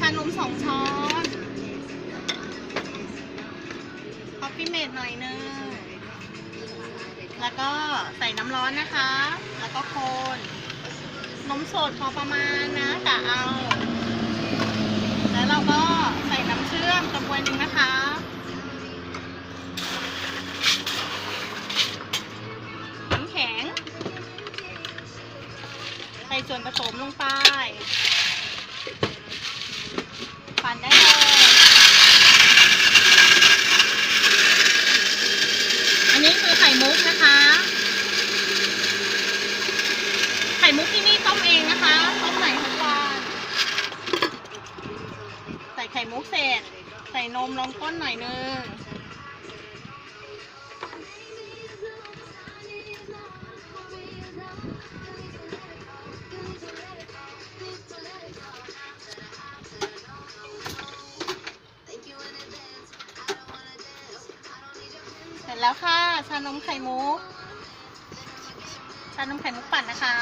ชานมสองช้อนคอฟฟี่เมดหน่อยนึง แล้วก็ใส่น้ำร้อนนะคะ แล้วก็โคนนมสดพอประมาณนะกะเอา แล้วเราก็ใส่น้ำเชื่อมตระบวยนึ่งนะคะน้ำแข็ง ใส่ส่วนผสมลงไป มุกเสร็จใส่นมลงก้นหน่อยนึงเสร็จแล้วค่ะชานมไข่มุกชานมไข่มุกปั่นนะคะ